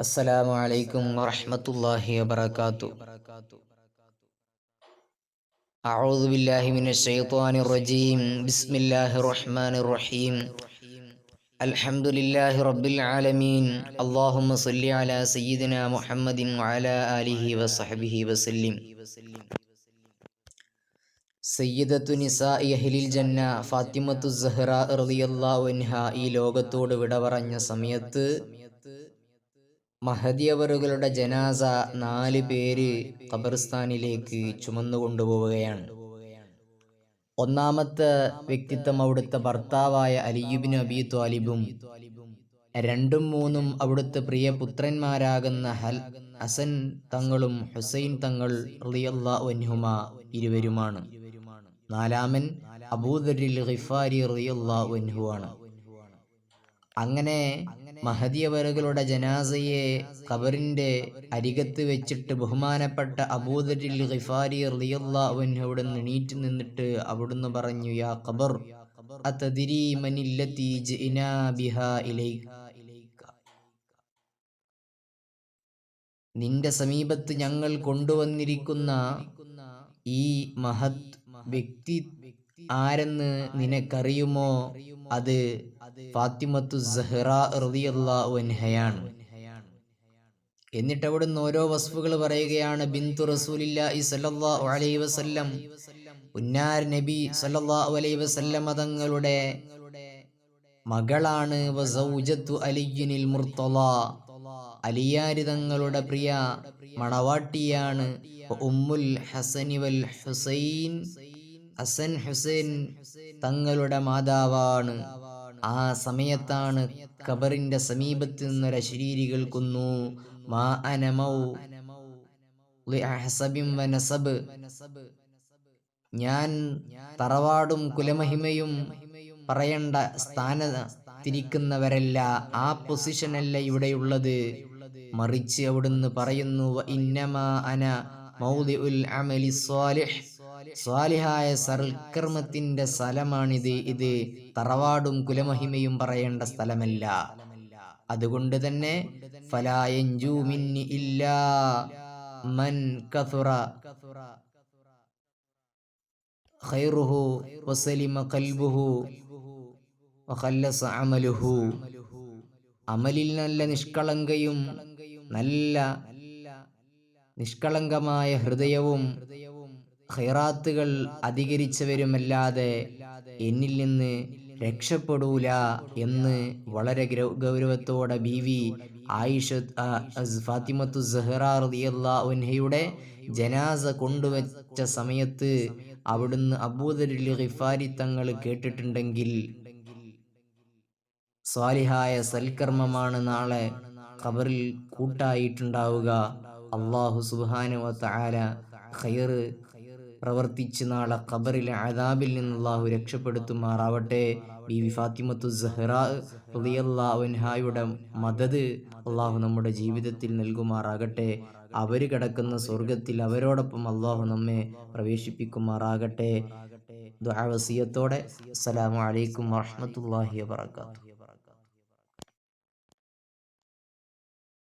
السلام عليكم ورحمة الله وبركاته أعوذ بالله من الشيطان الرجيم بسم الله الرحمن الرحيم الحمد لله رب العالمين اللهم صل على سيدنا محمد وعلى آله وصحبه وسلم സയ്യിദത്തു നിസാഇ അഹ്ലിൽ ജന്ന ഫാത്തിമത്തു സഹ്റ റളിയല്ലാഹു അൻഹ ഈ ലോകത്തോട് വിട പറഞ്ഞ സമയത്ത് മഹദിയവറുകളുടെ ജനാസ നാല് പേര് ഖബർസ്ഥാനിലേക്ക് ചുമന്നു കൊണ്ടുപോവുകയാണ്. ഒന്നാമത്തെ വ്യക്തിത്വം അവിടുത്തെ ഭർത്താവായ അലിയുബിൻ അബി ത്വാലിബും രണ്ടും മൂന്നും അവിടുത്തെ പ്രിയ പുത്രന്മാരാകുന്ന ഹൽ ഹസൻ തങ്ങളും ഹുസൈൻ തങ്ങൾ റളിയല്ലാഹു അൻഹുമ ഇരുവരുമാണ്. നാലാമൻ അബൂദരിൽ ഖിഫാരി റളിയല്ലാഹു അൻഹു ആണ് അങ്ങനെ മഹദിയവറുകളുടെ ജനാസയെ ഖബറിന്റെ അരികത്ത് വെച്ചിട്ട് ബഹുമാനപ്പെട്ട അബൂദരിൽ ഖിഫാരി റളിയല്ലാഹു അൻഹു അവിടെ എണീറ്റ് നിന്നിട്ട് അവിടുന്ന് പറഞ്ഞു യാ ഖബർ നിന്റെ സമീപത്ത് ഞങ്ങൾ കൊണ്ടുവന്നിരിക്കുന്ന ഈ മഹത് വ്യക്തി ആരെന്ന് നിനക്കറിയുമോ? അത് ഫാത്തിമത്തു സഹ്റ റളിയല്ലാഹു അൻഹയാണ്. എന്നിട്ട് അവിടുന്ന് ഓരോ വസ്ഫുകൾ പറയുകയാണ് ബിന്തു റസൂലില്ലാഹി സല്ലല്ലാഹു അലൈഹി വസല്ലം നബി അലൈഹി വസല്ലം തങ്ങളുടെ മകളാണ് വസൗജത്തു അലിയിനിൽ മുർത്തള അലിയാരി തങ്ങളുടെ പ്രിയ മണവാട്ടിയാണ് ഉമ്മുൽ ഹസനിവൽ ഹുസൈൻ ഹസൻ ഹുസൈൻ തങ്ങളുടെ മാതാവാണ്. ആ സമയത്താണ് ഖബറിന്റെ സമീപത്ത് നിന്നൊരു അശരീരി കേൾക്കുന്നു. മാ അനമൗ ഞാൻ തറവാടും കുലമഹിമയും പറയേണ്ട സ്ഥാന തിരിക്കുന്നവരല്ല ആ പൊസിഷനല്ല ഇവിടെയുള്ളത്. മറിച്ച് അവിടുന്ന് പറയുന്നു ഇന്നമാ അന മൗദിഉൽ അമലി സ്വാലിഹ്. സ്വാലിഹായ സൽക്കർമ്മത്തിന്റെ സ്ഥലമാണിത്. ഇത് തറവാടും കുലമഹിമയും പറയേണ്ട സ്ഥലമല്ല. അതുകൊണ്ട് തന്നെ മൻ ഖൈറുഹു വസലിമ ഖൽബുഹു വഖല്ലസ അമലുഹു. അമലിൽ നല്ല നിഷ്കളങ്കയും നല്ല നിഷ്കളങ്കമായ ഹൃദയവും ഖൈറാത്തുകൾ അധികരിച്ചവരുമല്ലാതെ എന്നിൽ നിന്ന് രക്ഷപ്പെടൂല എന്ന് വളരെ ഗൗരവത്തോടെ ബീവി ആയിഷ ഫാത്തിമത്തു സഹ്റ റളിയല്ലാഹു അൻഹയുടെ ജനാസ കൊണ്ടുവച്ച സമയത്ത് അവിടുന്ന് അബൂദരിൽ ഖിഫാരി തങ്ങൾ കേട്ടിട്ടുണ്ടെങ്കിൽ സ്വാലിഹായ സൽക്കർമ്മമാണ് നാളെ ഖബറിൽ കൂട്ടായിട്ടുണ്ടാവുക. അള്ളാഹു സുബാനുവ തആല ഖൈറ് പ്രവർത്തിച്ച് നാളെ ഖബറിലെ അതാബിൽ നിന്ന് അള്ളാഹു രക്ഷപ്പെടുത്തുമാറാവട്ടെ. ബീവി ഫാത്തിമത്തു സഹ്റാൻഹായുടെ മദത് അള്ളാഹു നമ്മുടെ ജീവിതത്തിൽ നൽകുമാറാകട്ടെ. അവർ കിടക്കുന്ന സ്വർഗത്തിൽ അവരോടൊപ്പം അള്ളാഹു നമ്മെ പ്രവേശിപ്പിക്കുമാറാകട്ടെ. ദുആവസിയത്തോടെ അസ്സലാമു അലൈക്കും വറഹ്മത്തുള്ളാഹി വബറകാതുഹു.